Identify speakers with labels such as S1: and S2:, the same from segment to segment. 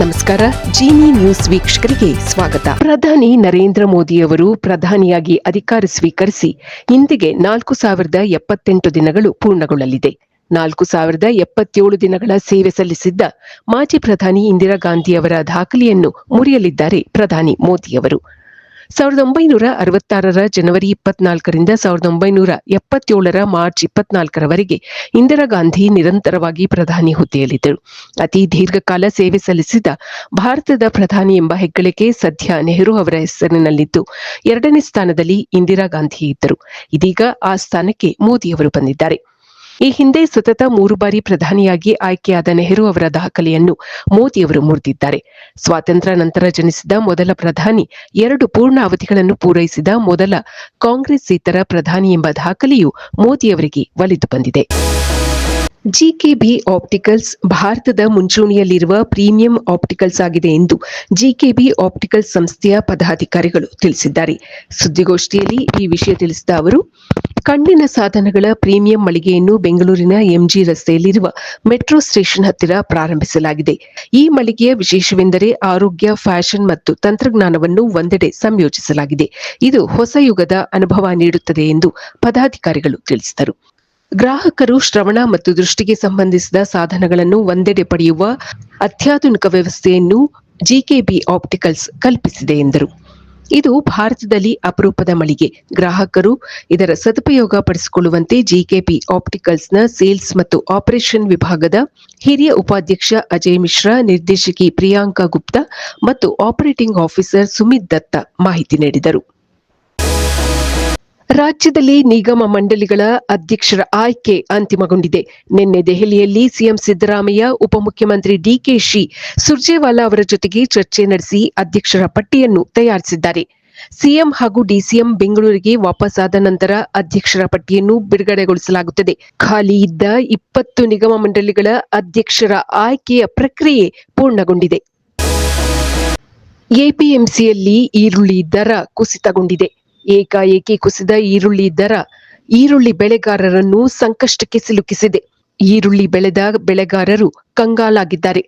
S1: ನಮಸ್ಕಾರ. ಜೀನಿ ನ್ಯೂಸ್ ವೀಕ್ಷಕರಿಗೆ ಸ್ವಾಗತ. ಪ್ರಧಾನಿ ನರೇಂದ್ರ ಮೋದಿಯವರು ಪ್ರಧಾನಿಯಾಗಿ ಅಧಿಕಾರ ಸ್ವೀಕರಿಸಿ ಇಂದಿಗೆ ನಾಲ್ಕು ಸಾವಿರದ ಎಪ್ಪತ್ತೆಂಟು ದಿನಗಳು ಪೂರ್ಣಗೊಳ್ಳಲಿದೆ. ನಾಲ್ಕು ಸಾವಿರದ ಎಪ್ಪತ್ತೇಳು ದಿನಗಳ ಸೇವೆ ಸಲ್ಲಿಸಿದ್ದ ಮಾಜಿ ಪ್ರಧಾನಿ ಇಂದಿರಾ ಗಾಂಧಿಯವರ ದಾಖಲೆಯನ್ನು ಮುರಿಯಲಿದ್ದಾರೆ ಪ್ರಧಾನಿ ಮೋದಿಯವರು ಸಾವಿರದ ಒಂಬೈನೂರ ಅರವತ್ತಾರರ ಜನವರಿ ಇಪ್ಪತ್ನಾಲ್ಕರಿಂದ ಸಾವಿರದ ಒಂಬೈನೂರ ಎಪ್ಪತ್ತೇಳರ ಮಾರ್ಚ್ ಇಪ್ಪತ್ನಾಲ್ಕರವರೆಗೆ ಇಂದಿರಾ ಗಾಂಧಿ ನಿರಂತರವಾಗಿ ಪ್ರಧಾನಿ ಹುದ್ದೆಯಲ್ಲಿದ್ದರು. ಅತಿ ದೀರ್ಘಕಾಲ ಸೇವೆ ಸಲ್ಲಿಸಿದ ಭಾರತದ ಪ್ರಧಾನಿ ಎಂಬ ಹೆಗ್ಗಳಿಕೆ ಸದ್ಯ ನೆಹರು ಅವರ ಹೆಸರಿನಲ್ಲಿದ್ದು, ಎರಡನೇ ಸ್ಥಾನದಲ್ಲಿ ಇಂದಿರಾ ಗಾಂಧಿ ಇದ್ದರು. ಇದೀಗ ಆ ಸ್ಥಾನಕ್ಕೆ ಮೋದಿಯವರು ಬಂದಿದ್ದಾರೆ. ಈ ಹಿಂದೆ ಸತತ ಮೂರು ಬಾರಿ ಪ್ರಧಾನಿಯಾಗಿ ಆಯ್ಕೆಯಾದ ನೆಹರು ಅವರ ದಾಖಲೆಯನ್ನು ಮೋದಿಯವರು ಮುರಿದಿದ್ದಾರೆ. ಸ್ವಾತಂತ್ರ್ಯ ನಂತರ ಜನಿಸಿದ ಮೊದಲ ಪ್ರಧಾನಿ, ಎರಡು ಪೂರ್ಣ ಅವಧಿಗಳನ್ನು ಪೂರೈಸಿದ ಮೊದಲ ಕಾಂಗ್ರೆಸ್ ಇತರ ಪ್ರಧಾನಿ ಎಂಬ ದಾಖಲೆಯು ಮೋದಿಯವರಿಗೆ ಒಲಿದು ಬಂದಿದೆ. ಜಿಕೆಬಿ ಆಪ್ಟಿಕಲ್ಸ್ ಭಾರತದ ಮುಂಚೂಣಿಯಲ್ಲಿರುವ ಪ್ರೀಮಿಯಂ ಆಪ್ಟಿಕಲ್ಸ್ ಆಗಿದೆ ಎಂದು ಜಿಕೆಬಿ ಆಪ್ಟಿಕಲ್ಸ್ ಸಂಸ್ಥೆಯ ಪದಾಧಿಕಾರಿಗಳು ತಿಳಿಸಿದ್ದಾರೆ. ಸುದ್ದಿಗೋಷ್ಠಿಯಲ್ಲಿ ಈ ವಿಷಯ ತಿಳಿಸಿದ ಅವರು, ಕಣ್ಣಿನ ಸಾಧನಗಳ ಪ್ರೀಮಿಯಂ ಮಳಿಗೆಯನ್ನು ಬೆಂಗಳೂರಿನ ಎಂಜಿ ರಸ್ತೆಯಲ್ಲಿರುವ ಮೆಟ್ರೋ ಸ್ಟೇಷನ್ ಹತ್ತಿರ ಪ್ರಾರಂಭಿಸಲಾಗಿದೆ. ಈ ಮಳಿಗೆಯ ವಿಶೇಷವೆಂದರೆ ಆರೋಗ್ಯ, ಫ್ಯಾಷನ್ ಮತ್ತು ತಂತ್ರಜ್ಞಾನವನ್ನು ಒಂದೆಡೆ ಸಂಯೋಜಿಸಲಾಗಿದೆ. ಇದು ಹೊಸ ಯುಗದ ಅನುಭವ ನೀಡುತ್ತದೆ ಎಂದು ಪದಾಧಿಕಾರಿಗಳು ತಿಳಿಸಿದರು. ಗ್ರಾಹಕರು ಶ್ರವಣ ಮತ್ತು ದೃಷ್ಟಿಗೆ ಸಂಬಂಧಿಸಿದ ಸಾಧನಗಳನ್ನು ಒಂದೆಡೆ ಪಡೆಯುವ ಅತ್ಯಾಧುನಿಕ ವ್ಯವಸ್ಥೆಯನ್ನು ಜಿಕೆಬಿ ಆಪ್ಟಿಕಲ್ಸ್ ಕಲ್ಪಿಸಿದೆ ಎಂದರು. ಇದು ಭಾರತದಲ್ಲಿ ಅಪರೂಪದ ಮಳಿಗೆ. ಗ್ರಾಹಕರು ಇದರ ಸದುಪಯೋಗ ಪಡಿಸಿಕೊಳ್ಳುವಂತೆ ಜಿಕೆಬಿ ಆಪ್ಟಿಕಲ್ಸ್ನ ಸೇಲ್ಸ್ ಮತ್ತು ಆಪರೇಷನ್ ವಿಭಾಗದ ಹಿರಿಯ ಉಪಾಧ್ಯಕ್ಷ ಅಜಯ್ ಮಿಶ್ರಾ, ನಿರ್ದೇಶಕಿ ಪ್ರಿಯಾಂಕಾ ಗುಪ್ತಾ ಮತ್ತು ಆಪರೇಟಿಂಗ್ ಆಫೀಸರ್ ಸುಮಿತ್ ದತ್ತ ಮಾಹಿತಿ ನೀಡಿದರು. ರಾಜ್ಯದಲ್ಲಿ ನಿಗಮ ಮಂಡಳಿಗಳ ಅಧ್ಯಕ್ಷರ ಆಯ್ಕೆ ಅಂತಿಮಗೊಂಡಿದೆ. ನಿನ್ನೆ ದೆಹಲಿಯಲ್ಲಿ ಸಿಎಂ ಸಿದ್ದರಾಮಯ್ಯ, ಉಪಮುಖ್ಯಮಂತ್ರಿ ಡಿಕೆಶಿ ಸುರ್ಜೇವಾಲಾ ಅವರ ಜೊತೆಗೆ ಚರ್ಚೆ ನಡೆಸಿ ಅಧ್ಯಕ್ಷರ ಪಟ್ಟಿಯನ್ನು ತಯಾರಿಸಿದ್ದಾರೆ. ಸಿಎಂ ಹಾಗೂ ಡಿಸಿಎಂ ಬೆಂಗಳೂರಿಗೆ ವಾಪಸ್ಸಾದ ನಂತರ ಅಧ್ಯಕ್ಷರ ಪಟ್ಟಿಯನ್ನು ಬಿಡುಗಡೆಗೊಳಿಸಲಾಗುತ್ತದೆ. ಖಾಲಿ ಇದ್ದ ಇಪ್ಪತ್ತು ನಿಗಮ ಮಂಡಳಿಗಳ ಅಧ್ಯಕ್ಷರ ಆಯ್ಕೆಯ ಪ್ರಕ್ರಿಯೆ ಪೂರ್ಣಗೊಂಡಿದೆ. ಎಪಿಎಂಸಿಯಲ್ಲಿ ಈರುಳ್ಳಿ ದರ ಕುಸಿತಗೊಂಡಿದೆ. ಏಕಾಏಕಿ ಕುಸಿದ ಈರುಳ್ಳಿ ದರ ಈರುಳ್ಳಿ ಬೆಳೆಗಾರರನ್ನು ಸಂಕಷ್ಟಕ್ಕೆ ಸಿಲುಕಿಸಿದೆ. ಈರುಳ್ಳಿ ಬೆಳೆದ ಬೆಳೆಗಾರರು ಕಂಗಾಲಾಗಿದ್ದಾರೆ.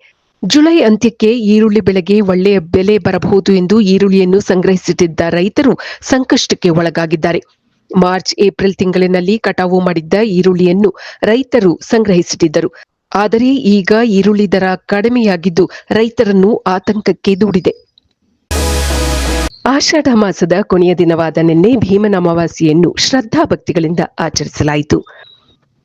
S1: ಜುಲೈ ಅಂತ್ಯಕ್ಕೆ ಈರುಳ್ಳಿ ಬೆಳೆಗೆ ಒಳ್ಳೆಯ ಬೆಲೆ ಬರಬಹುದು ಎಂದು ಈರುಳ್ಳಿಯನ್ನು ಸಂಗ್ರಹಿಸುತ್ತಿದ್ದ ರೈತರು ಸಂಕಷ್ಟಕ್ಕೆ ಒಳಗಾಗಿದ್ದಾರೆ. ಮಾರ್ಚ್, ಏಪ್ರಿಲ್ ತಿಂಗಳಿನಲ್ಲಿ ಕಟಾವು ಮಾಡಿದ್ದ ಈರುಳ್ಳಿಯನ್ನು ರೈತರು ಸಂಗ್ರಹಿಸುತ್ತಿದ್ದರು. ಆದರೆ ಈಗ ಈರುಳ್ಳಿ ದರ ಕಡಿಮೆಯಾಗಿದ್ದು ರೈತರನ್ನು ಆತಂಕಕ್ಕೆ ದೂಡಿದೆ. ಆಷಾಢ ಮಾಸದ ಕೊನೆಯ ದಿನವಾದ ನಿನ್ನೆ ಭೀಮನ ಅಮಾವಾಸ್ಯೆಯನ್ನು ಶ್ರದ್ಧಾಭಕ್ತಿಗಳಿಂದ ಆಚರಿಸಲಾಯಿತು.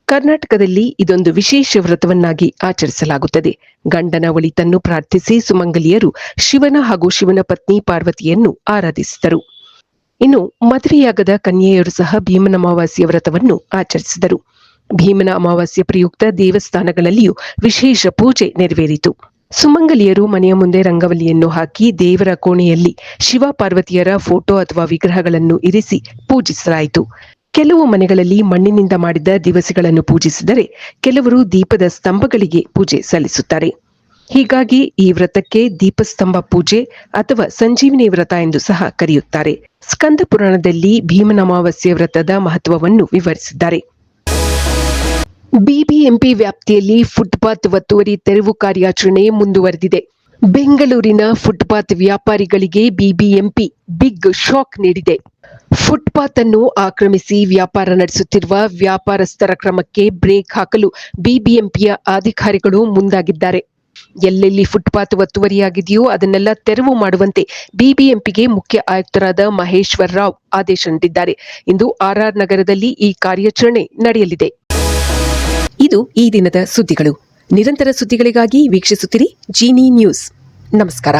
S1: ಕರ್ನಾಟಕದಲ್ಲಿ ಇದೊಂದು ವಿಶೇಷ ವ್ರತವನ್ನಾಗಿ ಆಚರಿಸಲಾಗುತ್ತದೆ. ಗಂಡನ ಒಳಿತನ್ನು ಪ್ರಾರ್ಥಿಸಿ ಸುಮಂಗಲಿಯರು ಶಿವನ ಹಾಗೂ ಶಿವನ ಪತ್ನಿ ಪಾರ್ವತಿಯನ್ನು ಆರಾಧಿಸಿದರು. ಇನ್ನು ಮದುವೆಯಾಗದ ಕನ್ಯೆಯರು ಸಹ ಭೀಮನ ಅಮಾವಾಸ್ಯ ವ್ರತವನ್ನು ಆಚರಿಸಿದರು. ಭೀಮನ ಅಮಾವಾಸ್ಯ ಪ್ರಯುಕ್ತ ದೇವಸ್ಥಾನಗಳಲ್ಲಿಯೂ ವಿಶೇಷ ಪೂಜೆ ನೆರವೇರಿತು. ಸುಮಂಗಲಿಯರು ಮನೆಯ ಮುಂದೆ ರಂಗವಲ್ಲಿಯನ್ನು ಹಾಕಿ ದೇವರ ಕೋಣೆಯಲ್ಲಿ ಶಿವ ಪಾರ್ವತಿಯರ ಫೋಟೋ ಅಥವಾ ವಿಗ್ರಹಗಳನ್ನು ಇರಿಸಿ ಪೂಜಿಸಲಾಯಿತು. ಕೆಲವು ಮನೆಗಳಲ್ಲಿ ಮಣ್ಣಿನಿಂದ ಮಾಡಿದ ದಿವಸಗಳನ್ನು ಪೂಜಿಸಿದರೆ ಕೆಲವರು ದೀಪದ ಸ್ತಂಭಗಳಿಗೆ ಪೂಜೆ ಸಲ್ಲಿಸುತ್ತಾರೆ. ಹೀಗಾಗಿ ಈ ವ್ರತಕ್ಕೆ ದೀಪಸ್ತಂಭ ಪೂಜೆ ಅಥವಾ ಸಂಜೀವಿನಿ ವ್ರತ ಎಂದು ಸಹ ಕರೆಯುತ್ತಾರೆ. ಸ್ಕಂದ ಪುರಾಣದಲ್ಲಿ ಭೀಮನಮಾವಾಸ್ಯ ವ್ರತದ ಮಹತ್ವವನ್ನು ವಿವರಿಸಿದ್ದಾರೆ. ಬಿಬಿಎಂಪಿ ವ್ಯಾಪ್ತಿಯಲ್ಲಿ ಫುಟ್ಪಾತ್ ಒತ್ತುವರಿ ತೆರವು ಕಾರ್ಯಾಚರಣೆ ಮುಂದುವರೆದಿದೆ. ಬೆಂಗಳೂರಿನ ಫುಟ್ಪಾತ್ ವ್ಯಾಪಾರಿಗಳಿಗೆ ಬಿಬಿಎಂಪಿ ಬಿಗ್ ಶಾಕ್ ನೀಡಿದೆ. ಫುಟ್ಪಾತ್ ಅನ್ನು ಆಕ್ರಮಿಸಿ ವ್ಯಾಪಾರ ನಡೆಸುತ್ತಿರುವ ವ್ಯಾಪಾರಸ್ಥರ ಕ್ರಮಕ್ಕೆ ಬ್ರೇಕ್ ಹಾಕಲು ಬಿಬಿಎಂಪಿಯ ಅಧಿಕಾರಿಗಳು ಮುಂದಾಗಿದ್ದಾರೆ. ಎಲ್ಲೆಲ್ಲಿ ಫುಟ್ಪಾತ್ ಒತ್ತುವರಿಯಾಗಿದೆಯೋ ಅದನ್ನೆಲ್ಲ ತೆರವು ಮಾಡುವಂತೆ ಬಿಬಿಎಂಪಿಗೆ ಮುಖ್ಯ ಆಯುಕ್ತರಾದ ಮಹೇಶ್ವರ ರಾವ್ ಆದೇಶ ನೀಡಿದ್ದಾರೆ ಇಂದು ಆರ್ಆರ್ ನಗರದಲ್ಲಿ ಈ ಕಾರ್ಯಾಚರಣೆ ನಡೆಯಲಿದೆ. ಇದು ಈ ದಿನದ ಸುದ್ದಿಗಳು. ನಿರಂತರ ಸುದ್ದಿಗಳಿಗಾಗಿ ವೀಕ್ಷಿಸುತ್ತಿರಿ ಜೀನಿ ನ್ಯೂಸ್ ನಮಸ್ಕಾರ.